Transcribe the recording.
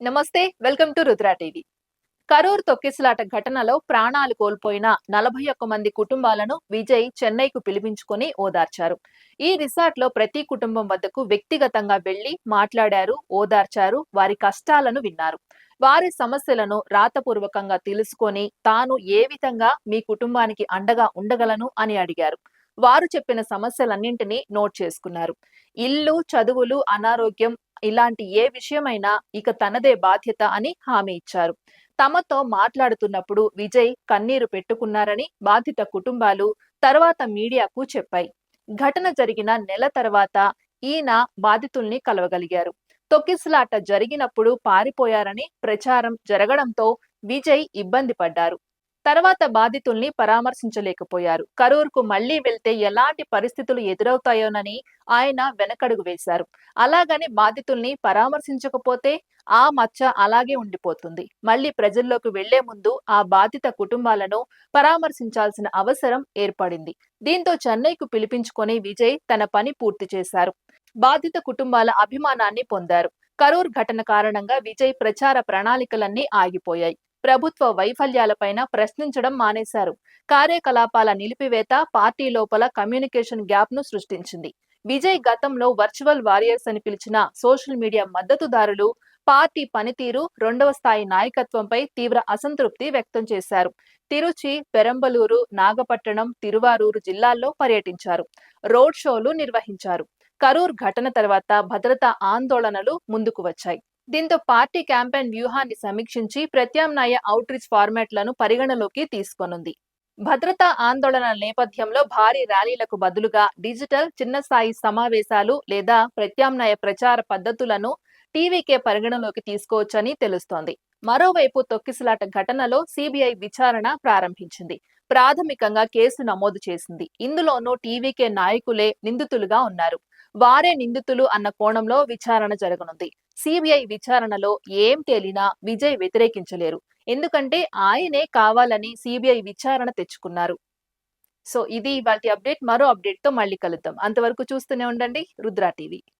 నమస్తే welcome to Rudra TV. Karur తొక్కిసలాట ఘటనలో ప్రాణాలు కోల్పోయిన నలభై ఒక్క మంది కుటుంబాలను విజయ్ చెన్నైకు పిలిపించుకుని ఓదార్చారు. ఈ రిసార్ట్లో ప్రతి కుటుంబం వద్దకు వ్యక్తిగతంగా వెళ్ళి మాట్లాడారు ఓదార్చారు వారి కష్టాలను విన్నారు. వారి సమస్యలను రాతపూర్వకంగా తెలుసుకొని తాను ఏ విధంగా మీ కుటుంబానికి అండగా ఉండగలను అని అడిగారు. వారు చెప్పిన సమస్యలన్నింటినీ నోట్ చేసుకున్నారు. ఇల్లు చదువులు అనారోగ్యం ఇలాంటి ఏ విషయమైనా ఇక తనదే బాధ్యత అని హామీ ఇచ్చారు. తమతో మాట్లాడుతున్నప్పుడు విజయ్ కన్నీరు పెట్టుకున్నారని బాధిత కుటుంబాలు తర్వాత మీడియాకు చెప్పాయి. ఘటన జరిగిన నెల తర్వాత ఈయన బాధితుల్ని కలవగలిగారు. తొక్కిసలాట జరిగినప్పుడు పారిపోయారని ప్రచారం జరగడంతో విజయ్ ఇబ్బంది పడ్డారు. తర్వాత బాధితుల్ని పరామర్శించలేకపోయారు. కరూర్కు మళ్ళీ వెళ్తే ఎలాంటి పరిస్థితులు ఎదురవుతాయోనని ఆయన వెనకడుగు వేశారు. అలాగని బాధితుల్ని పరామర్శించకపోతే ఆ మచ్చ అలాగే ఉండిపోతుంది. మళ్ళీ ప్రజల్లోకి వెళ్ళే ముందు ఆ బాధిత కుటుంబాలను పరామర్శించాల్సిన అవసరం ఏర్పడింది. దీంతో చెన్నైకు పిలిపించుకొని విజయ్ తన పని పూర్తి చేశారు. బాధిత కుటుంబాల అభిమానాన్ని పొందారు. కరూర్ ఘటన కారణంగా విజయ్ ప్రచార ప్రణాళికలన్నీ ఆగిపోయాయి. ప్రభుత్వ వైఫల్యాలపైన ప్రశ్నించడం మానేశారు. కార్యకలాపాల నిలిపివేత పార్టీ లోపల కమ్యూనికేషన్ గ్యాప్ను సృష్టించింది. విజయ్ గతంలో వర్చువల్ వారియర్స్ అని పిలిచిన సోషల్ మీడియా మద్దతుదారులు పార్టీ పనితీరు రెండవ స్థాయి నాయకత్వంపై తీవ్ర అసంతృప్తి వ్యక్తం చేశారు. తిరుచి పెరంబలూరు నాగపట్టణం తిరువారూరు జిల్లాల్లో పర్యటించారు. రోడ్ షోలు నిర్వహించారు. కరూర్ ఘటన తర్వాత భద్రతా ఆందోళనలు ముందుకు వచ్చాయి. దీంతో పార్టీ క్యాంపెయిన్ వ్యూహాన్ని సమీక్షించి ప్రత్యామ్నాయ అవుట్రీచ్ ఫార్మాట్లను పరిగణలోకి తీసుకొనుంది. భద్రతా ఆందోళన నేపథ్యంలో భారీ ర్యాలీలకు బదులుగా డిజిటల్ చిన్న స్థాయి సమావేశాలు లేదా ప్రత్యామ్నాయ ప్రచార పద్ధతులను టీవీకే పరిగణలోకి తీసుకోవచ్చని తెలుస్తోంది. మరోవైపు తొక్కిసలాట ఘటనలో సిబిఐ విచారణ ప్రారంభించింది. ప్రాథమికంగా కేసు నమోదు చేసింది. ఇందులోనూ టీవీకే నాయకులే నిందితులుగా ఉన్నారు. వారే నిందితులు అన్న కోణంలో విచారణ జరగనుంది. సిబిఐ విచారణలో ఏం తేలినా విజయ్ వ్యతిరేకించలేరు. ఎందుకంటే ఆయనే కావాలని సిబిఐ విచారణ తెచ్చుకున్నారు. సో ఇది వాటి అప్డేట్. మరో అప్డేట్తో మళ్ళీ కలుద్దాం. అంతవరకు చూస్తూనే ఉండండి. రుద్రా టీవీ.